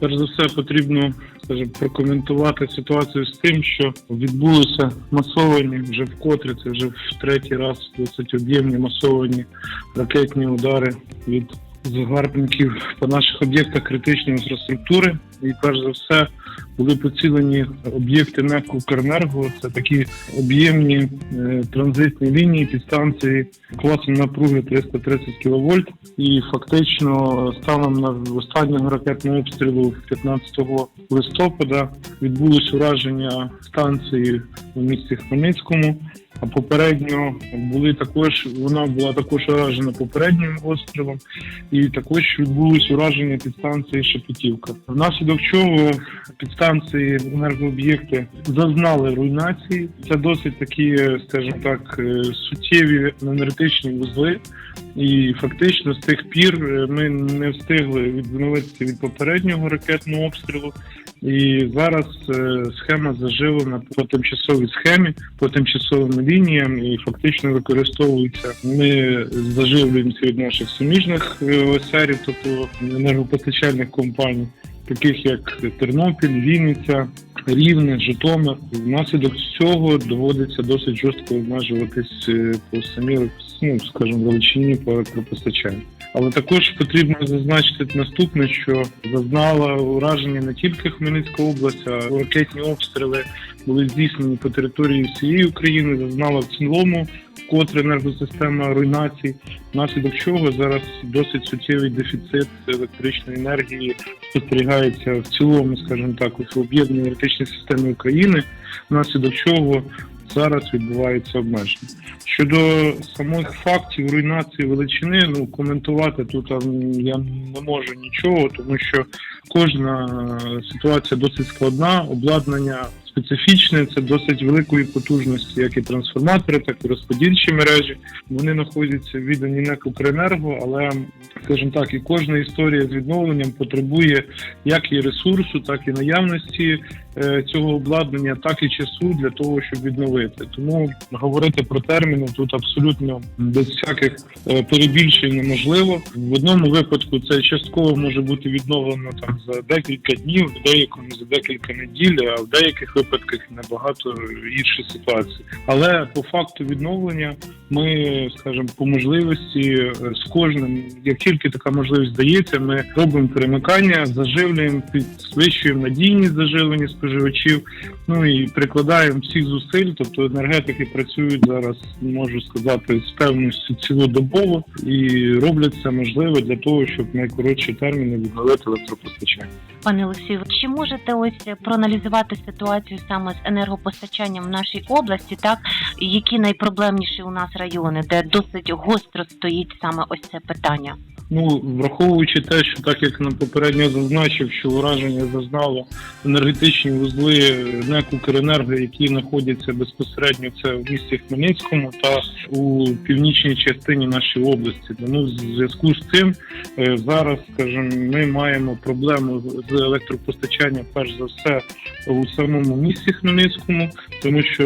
Перш за все потрібно скажімо, прокоментувати ситуацію з тим, що відбулися масовані вже вкотре, це вже в третій раз досить об'ємні масовані ракетні удари від загарбників по наших об'єктах критичної інфраструктури. І перш за все були поцілені об'єкти НЕК «Укренерго». Це такі об'ємні е, транзитні лінії підстанції класом напруги 330 кВт. І фактично станом на останнього ракетного обстрілу 15 листопада відбулось ураження станції у місті Хмельницькому. А попередньо були також вона була також уражена попереднім обстрілом, і також відбулось ураження підстанції Шепетівка. Внаслідок чого підстанції енергооб'єкти зазнали руйнації. Це досить такі, скажімо так, е, суттєві енергетичні вузли. І фактично з тих пір е, ми не встигли відновитися від попереднього ракетного обстрілу. І зараз е, схема заживлена по тимчасовій схемі, по тимчасовим лініям, і фактично використовується. Ми заживлюємося від наших суміжних е, тобто енергопостачальних компаній, таких як Тернопіль, Вінниця. Рівне, Житомир. Внаслідок цього доводиться досить жорстко обмежуватись е, по самій, ну, скажімо, величині по електропостачанню. Але також потрібно зазначити наступне, що зазнала ураження не тільки Хмельницька область, а ракетні обстріли були здійснені по території всієї України. Зазнала в цілому вкотре енергосистема руйнацій, внаслідок чого зараз досить суттєвий дефіцит електричної енергії спостерігається в цілому, скажімо так, у об'єднаній енергетичній системі України, внаслідок чого зараз відбувається обмеження. Щодо самих фактів руйнації величини, ну коментувати тут я не можу нічого, тому що кожна е, ситуація досить складна, обладнання специфічне, це досить великої потужності, як і трансформатори, так і розподільчі мережі. Вони знаходяться в відданні НЕК «Укренерго», але скажімо так, і кожна історія з відновленням потребує як і ресурсу, так і наявності цього обладнання, так і часу для того, щоб відновити. Тому говорити про терміни тут абсолютно без всяких е, перебільшень неможливо. В одному випадку це частково може бути відновлено там за декілька днів, в деякому за декілька неділь, а в деяких випадках набагато гірші ситуації. Але по факту відновлення ми, скажімо, по можливості е, з кожним, як тільки така можливість дається, ми робимо перемикання, заживлюємо, підвищуємо надійність заживлення споживачів. Ну і прикладаємо всіх зусиль. Тобто енергетики працюють зараз, можу сказати, з певністю цілодобово і роблять це можливе для того, щоб в найкоротші терміни відновити електропостачання. Пане Олексію, чи можете ось проаналізувати ситуацію саме з енергопостачанням в нашій області, так які найпроблемніші у нас райони, де досить гостро стоїть саме ось це питання? Ну, враховуючи те, що так як нам попередньо зазначив, що ураження зазнало енергетичні вузли НЕК «Укренерго», які знаходяться безпосередньо це в місті Хмельницькому та у північній частині нашої області. Тому в зв'язку з цим е, зараз, скажімо, ми маємо проблему з електропостачанням, перш за все, у самому місті Хмельницькому, тому що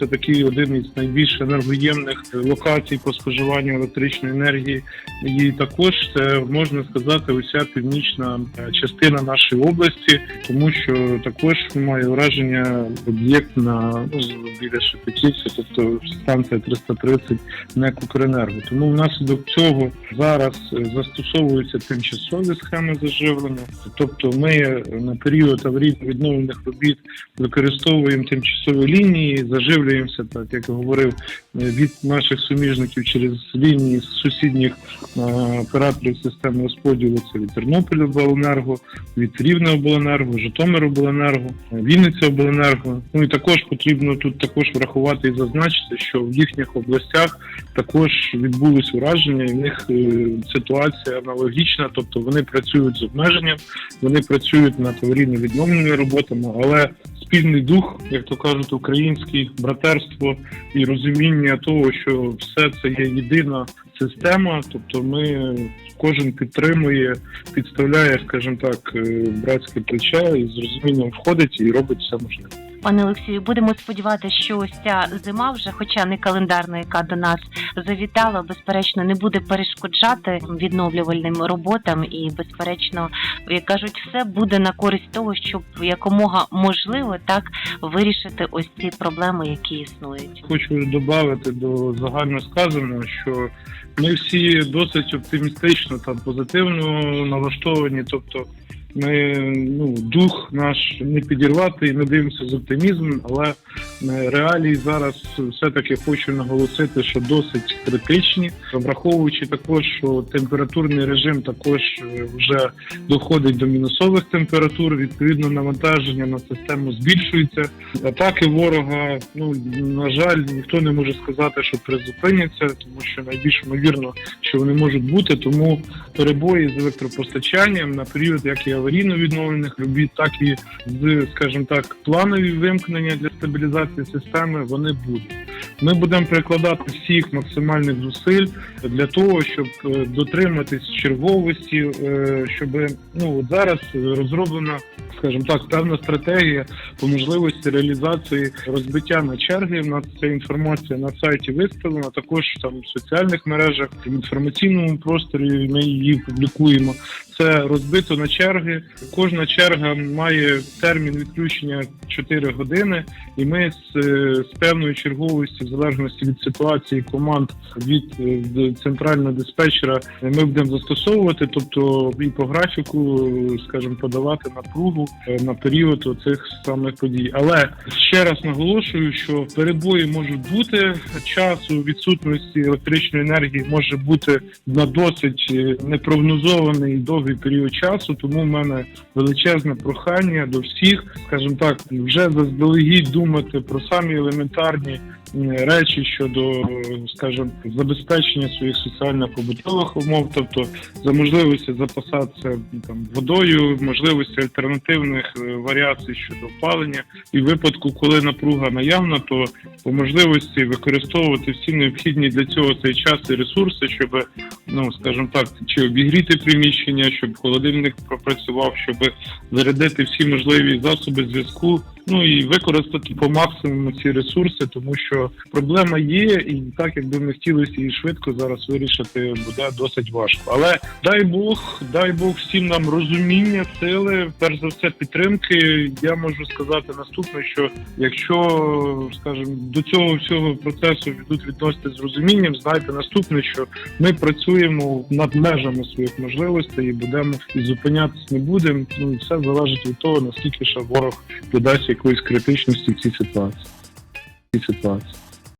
це такий один із найбільш енергоємних локацій по споживанню електричної енергії. І також це можна сказати уся північна частина нашої області, тому що також має враження об'єкт на ну, біля Шепетівці, тобто станція 330 НЕК «Укренерго». Тому внаслідок цього зараз е, застосовуються тимчасові схеми заживлення, тобто ми на період аварійно-відновлених робіт використовуємо тимчасові лінії, заживлюємося, так як говорив, е, від наших суміжників через лінії з сусідніх е, операторів системи розподілу. Це від Тернополя обленерго, від Рівне обленерго, Житомир обленерго, Вінниця обленерго. Ну і також потрібно тут також врахувати і зазначити, що в їхніх областях також відбулись ураження, і в них е, ситуація аналогічна, тобто вони працюють з обмеженням, вони працюють над аварійно-відновленими роботами, але спільний дух, як то кажуть, український братерство і розуміння того, що все це є єдина система, тобто ми кожен підтримує, підставляє, скажімо так, е, братське плече і з розумінням входить і робить все можливе. Пане Олексію, будемо сподіватися, що ось ця зима вже, хоча не календарна, яка до нас завітала, безперечно, не буде перешкоджати відновлювальним роботам, і безперечно, як кажуть, все буде на користь того, щоб якомога можливо так вирішити ось ці проблеми, які існують. Хочу додати до загально сказаного, що ми всі досить оптимістично та позитивно налаштовані. Тобто, ми ну дух наш не підірвати, ми дивимося з оптимізмом, але реалії зараз все-таки хочу наголосити, що досить критичні, враховуючи також, що температурний режим також е, вже доходить до мінусових температур. Відповідно, навантаження на систему збільшується. Атаки ворога, ну на жаль, ніхто не може сказати, що призупиняться, тому що найбільш ймовірно, що вони можуть бути. Тому перебої з електропостачанням на період як і аварійно відновлених робіт, так і з, скажімо так, планові вимкнення для стабілізації системи вони будуть. Ми будемо прикладати всіх максимальних зусиль для того, щоб е, дотриматись черговості, е, щоб ну от зараз розроблена, скажімо так, певна стратегія по можливості реалізації розбиття на черги. У нас ця інформація на сайті виставлена. Також там в соціальних мережах, в інформаційному просторі ми її публікуємо. Це розбито на черги. Кожна черга має термін відключення 4 години, і ми з, е, з певною черговістю, в залежності від ситуації команд від е, центрального диспетчера, ми будемо застосовувати, тобто і по графіку, е, скажімо, подавати напругу на період оцих самих подій. Але ще раз наголошую, що перебої можуть бути часу відсутності електричної енергії може бути на досить непрогнозований і довгий період часу. Тому в мене величезне прохання до всіх, скажімо так, вже заздалегідь думати про самі елементарні речі щодо, скажімо, забезпечення своїх соціально-побутових умов, тобто за можливості запасатися там водою, можливості альтернативних е, варіацій щодо опалення, і випадку, коли напруга наявна, то по можливості використовувати всі необхідні для цього цей час і ресурси, щоб ну скажімо так, чи обігріти приміщення, щоб холодильник пропрацював, щоб зарядити всі можливі засоби зв'язку. Ну і використати по максимуму ці ресурси, тому що проблема є, і так якби ми хотілося її швидко зараз вирішити, буде досить важко. Але дай Бог, дай Бог всім нам розуміння, сили, перш за все, підтримки. Я можу сказати наступне, що якщо, скажімо, до цього всього процесу будуть відносити з розумінням, знайте наступне, що ми працюємо над межами своїх можливостей і будемо і зупинятись не будемо. Ну і все залежить від того, наскільки ще ворог додасть якоїсь критичності в цій ситуації. В цій ситуації.